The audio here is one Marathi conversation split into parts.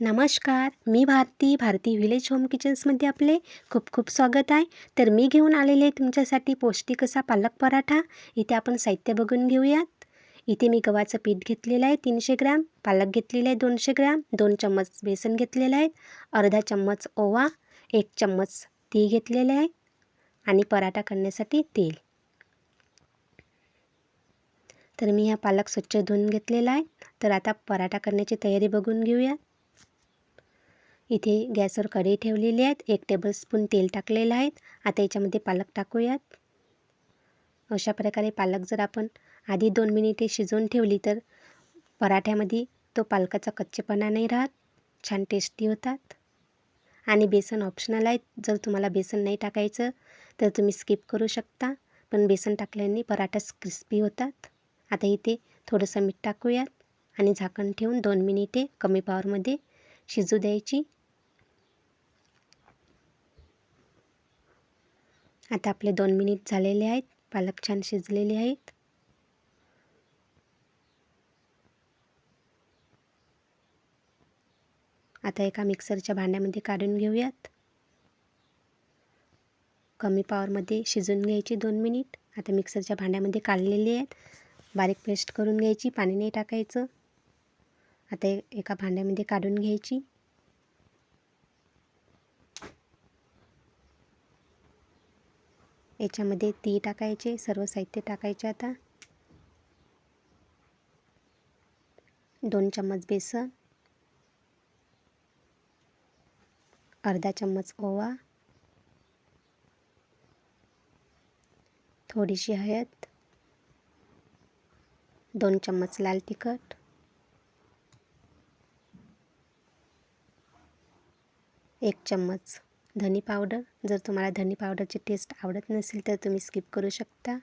नमस्कार मी भारती भारती व्हिलेज होम किचन्समध्ये आपले खूप खूप स्वागत आहे. तर मी घेऊन आलेले आहे तुमच्यासाठी पौष्टिक असा पालक पराठा. इथे आपण साहित्य बघून घेऊयात. इथे मी गव्हाचं पीठ घेतलेलं आहे तीनशे ग्रॅम पालक घेतलेला आहे दोनशे ग्रॅम दोन चम्मच बेसन घेतलेलं आहे अर्धा चम्मच ओवा एक चम्मच ती घेतलेले आहे आणि पराठा करण्यासाठी तेल. तर मी हा पालक स्वच्छ धुवून घेतलेला आहे. तर आता पराठा करण्याची तयारी बघून घेऊया इथे गॅसवर कढई ठेवलेली आहेत. एक टेबलस्पून तेल टाकलेलं आहेत आता याच्यामध्ये पालक टाकूयात. अशा प्रकारे पालक जर आपण आधी दोन मिनिटे शिजवून ठेवली तर पराठ्यामध्ये तो पालकाचा कच्चेपणा नाही राहत. छान टेस्टी होतात. आणि बेसन ऑप्शनल आहे. जर तुम्हाला बेसन नाही टाकायचं तर तुम्ही स्किप करू शकता. पण बेसन टाकल्याने पराठाच क्रिस्पी होतात. आता इथे थोडंसं मीठ टाकूयात. आणि झाकण ठेवून दोन मिनिटे कमी पावरमध्ये शिजू द्यायची. आता आपले दोन मिनिट झालेले आहेत. पालक छान शिजलेले आहेत. आता एका मिक्सरच्या भांड्यामध्ये काढून घेऊयात. कमी पावरमध्ये शिजून घ्यायची दोन मिनिट आता मिक्सरच्या भांड्यामध्ये काढलेले आहेत. बारीक पेस्ट करून घ्यायची. पाणी नाही टाकायचं. आता एका भांड्यामध्ये काढून घ्यायची. याच्यामध्ये ती टाकायचे सर्व साहित्य टाकायचे आता. दोन चम्मच बेसन अर्धा चम्मच ओवा थोडीशी हळद दोन चम्मच लाल तिखट एक चम्मच धनी पावडर जर तुम्हाला धनी पावडरची टेस्ट आवडत नसेल तर तुम्ही स्किप करू शकता.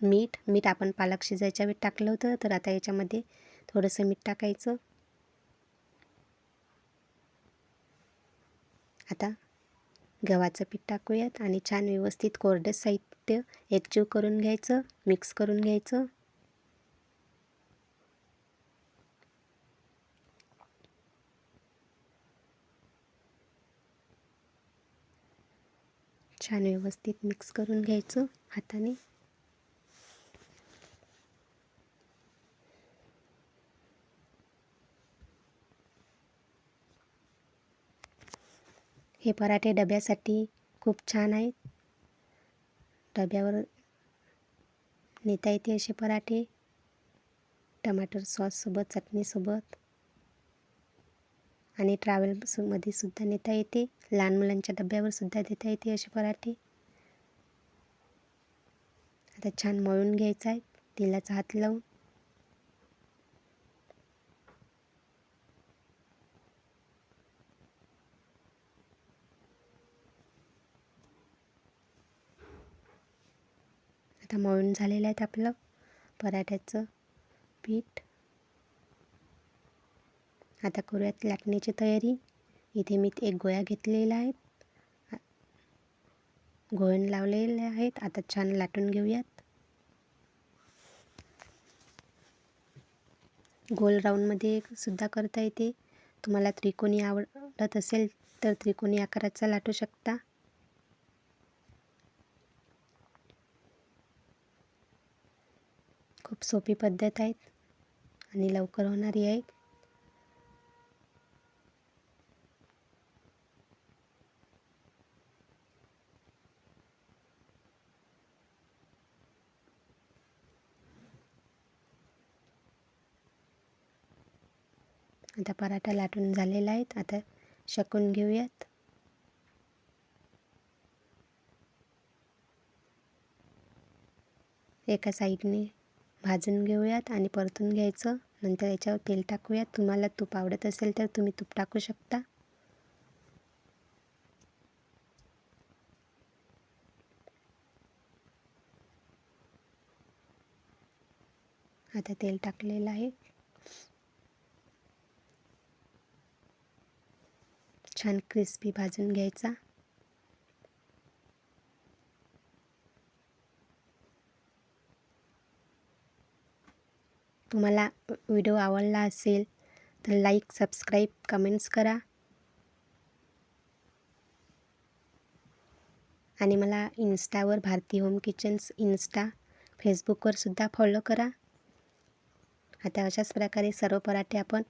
मीठ मीठ आपण पालक शिजायच्या वेळी टाकलं होतं तर आता याच्यामध्ये थोडंसं मीठ टाकायचं. आता गव्हाचं पीठ टाकूयात आणि छान व्यवस्थित कोरडे साहित्य एकजीव करून घ्यायचं मिक्स करून घ्यायचं. छान व्यवस्थित मिक्स करून घ्यायचं हाताने. हे पराठे डब्यासाठी खूप छान आहेत. डब्यावर नेता येते असे पराठे. टमाटर सॉससोबत चटणीसोबत आणि ट्रॅव्हल्समध्ये सुद्धा नेता येते. लहान मुलांच्या डब्यावर सुद्धा देता येते असे पराठे आता छान मळून घ्यायचं आहे. तेलाचा हात लावून. आता मळून झालेलं आहे आपलं पराठ्याचं पीठ. आता करूयात लाटण्याची तयारी. इथे मी एक गोळ्या घेतलेल्या आहेत. गोळण लावलेले आहेत. आता छान लाटून घेऊयात. गोल राऊंडमध्ये सुद्धा करता येते. तुम्हाला त्रिकोणी आवडत असेल तर त्रिकोणी आकाराचा लाटू शकता. खूप सोपी पद्धत आहेत आणि लवकर होणारी आहे. आता पराठा लाटून झालेला आहेत. आता शकून घेऊयात. एका साईडने भाजून घेऊयात आणि परतून घ्यायचं. नंतर याच्यावर तेल टाकूयात. तुम्हाला तूप आवडत असेल तर तुम्ही तूप टाकू शकता. आता तेल टाकलेलं आहे. छान क्रिस्पी भाजून घ्यायचा. तुम्हाला व्हिडिओ आवडला असेल तर लाईक सबस्क्राईब कमेंट्स करा. आणि मला इन्स्टावर भारती होम किचन्स इन्स्टा फेसबुकवर सुद्धा फॉलो करा. आता अशाच प्रकारे सर्व पराठे आपण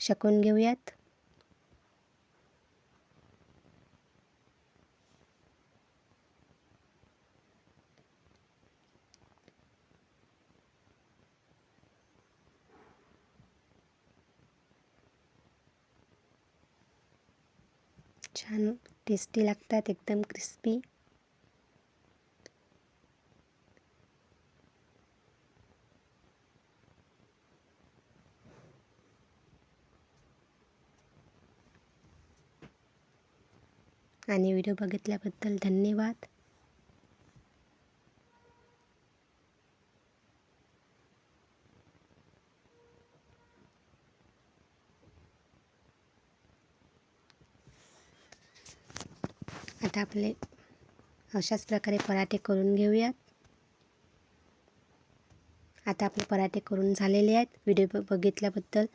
शकून घेऊयात. छान टेस्टी लागतात एकदम क्रिस्पी आणि व्हिडिओ बघितल्याबद्दल धन्यवाद. आता आपले अशाच प्रकारे पराठे करून घेऊयात. आता आपले पराठे करून झालेले आहेत. व्हिडिओ बघितल्याबद्दल